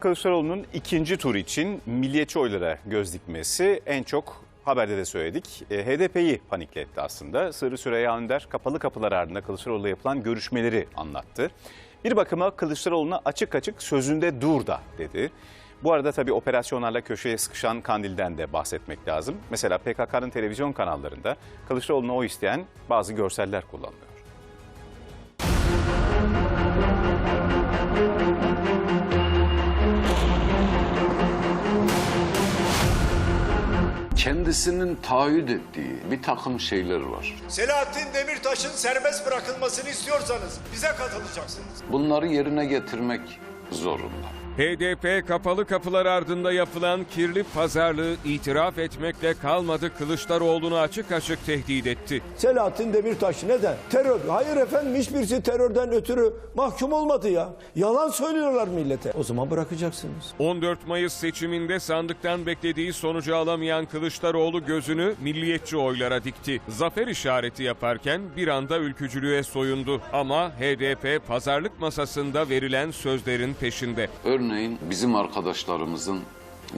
Kılıçdaroğlu'nun ikinci tur için milliyetçi oylara göz dikmesi en çok haberde de söyledik. E, HDP'yi panikletti aslında. Sırrı Süreyya Önder kapalı kapılar ardında Kılıçdaroğlu'yla yapılan görüşmeleri anlattı. Bir bakıma Kılıçdaroğlu'na açık açık sözünde dur da dedi. Bu arada tabii operasyonlarla köşeye sıkışan Kandil'den de bahsetmek lazım. Mesela PKK'nın televizyon kanallarında Kılıçdaroğlu'na o isteyen bazı görseller kullanılıyor. Kendisinin taahhüt ettiği bir takım şeyler var. Selahattin Demirtaş'ın serbest bırakılmasını istiyorsanız bize katılacaksınız. Bunları yerine getirmek zorunda. HDP kapalı kapılar ardında yapılan kirli pazarlığı itiraf etmekle kalmadı Kılıçdaroğlu'nu açık açık tehdit etti. Selahattin Demirtaş neden? Terör. Hayır efendim hiçbirisi terörden ötürü mahkum olmadı ya. Yalan söylüyorlar millete. O zaman bırakacaksınız. 14 Mayıs seçiminde sandıktan beklediği sonucu alamayan Kılıçdaroğlu gözünü milliyetçi oylara dikti. Zafer işareti yaparken bir anda ülkücülüğe soyundu. Ama HDP pazarlık masasında verilen sözlerin peşinde. Örneğin bizim arkadaşlarımızın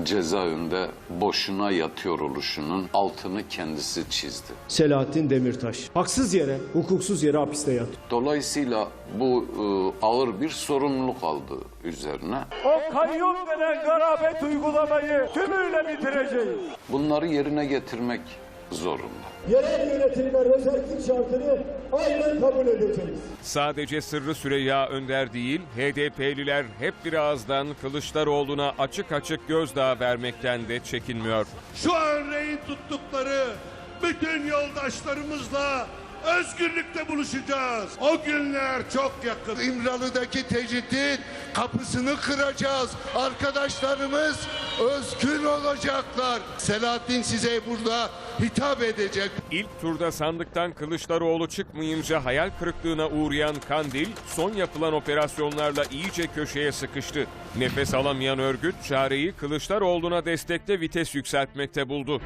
cezaevinde boşuna yatıyor oluşunun altını kendisi çizdi. Selahattin Demirtaş. Haksız yere, hukuksuz yere hapiste yatıyor. Dolayısıyla bu e, ağır bir sorumluluk aldı üzerine. O kayyum denen garabet uygulamayı tümüyle bitireceğiz. Bunları yerine getirmek zorunda. Yerel yönetimler özellik şartını aynen kabul edeceğiz. Sadece Sırrı Süreyya Önder değil, HDP'liler hep bir ağızdan Kılıçdaroğlu'na açık açık gözdağı vermekten de çekinmiyor. şu örneğin tuttukları bütün yoldaşlarımızla özgürlükte buluşacağız. O günler çok yakın. İmralı'daki tecridin kapısını kıracağız. Arkadaşlarımız özgür olacaklar. Selahattin size burada hitap edecek. İlk turda sandıktan Kılıçdaroğlu çıkmayınca hayal kırıklığına uğrayan Kandil, son yapılan operasyonlarla iyice köşeye sıkıştı. Nefes alamayan örgüt çareyi Kılıçdaroğlu'na destekte vites yükseltmekte buldu.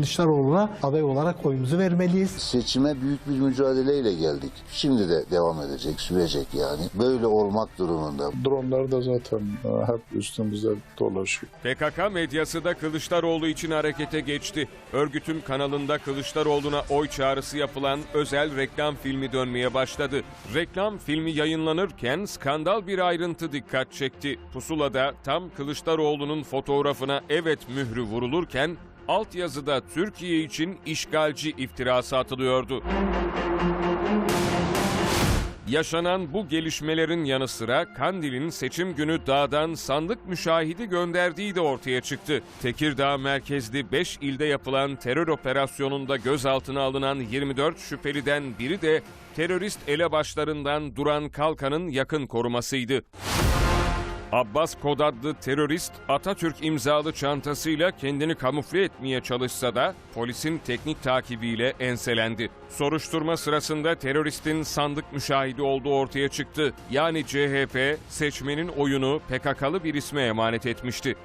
Kılıçdaroğlu'na aday olarak oyumuzu vermeliyiz. Seçime büyük bir mücadeleyle geldik. Şimdi de devam edecek, sürecek yani. Böyle olmak durumunda. Dronlar da zaten e, hep üstümüzde dolaşıyor. PKK medyası da Kılıçdaroğlu için harekete geçti. Örgütün kanalında Kılıçdaroğlu'na oy çağrısı yapılan özel reklam filmi dönmeye başladı. Reklam filmi yayınlanırken skandal bir ayrıntı dikkat çekti. Pusula'da tam Kılıçdaroğlu'nun fotoğrafına evet mührü vurulurken altyazıda Türkiye için işgalci iftirası atılıyordu. Yaşanan bu gelişmelerin yanı sıra Kandil'in seçim günü dağdan sandık müşahidi gönderdiği de ortaya çıktı. Tekirdağ merkezli 5 ilde yapılan terör operasyonunda gözaltına alınan 24 şüpheliden biri de terörist elebaşlarından Duran Kalkan'ın yakın korumasıydı. Abbas Kod adlı terörist Atatürk imzalı çantasıyla kendini kamufle etmeye çalışsa da polisin teknik takibiyle enselendi. Soruşturma sırasında teröristin sandık müşahidi olduğu ortaya çıktı. Yani CHP seçmenin oyunu PKK'lı bir isme emanet etmişti.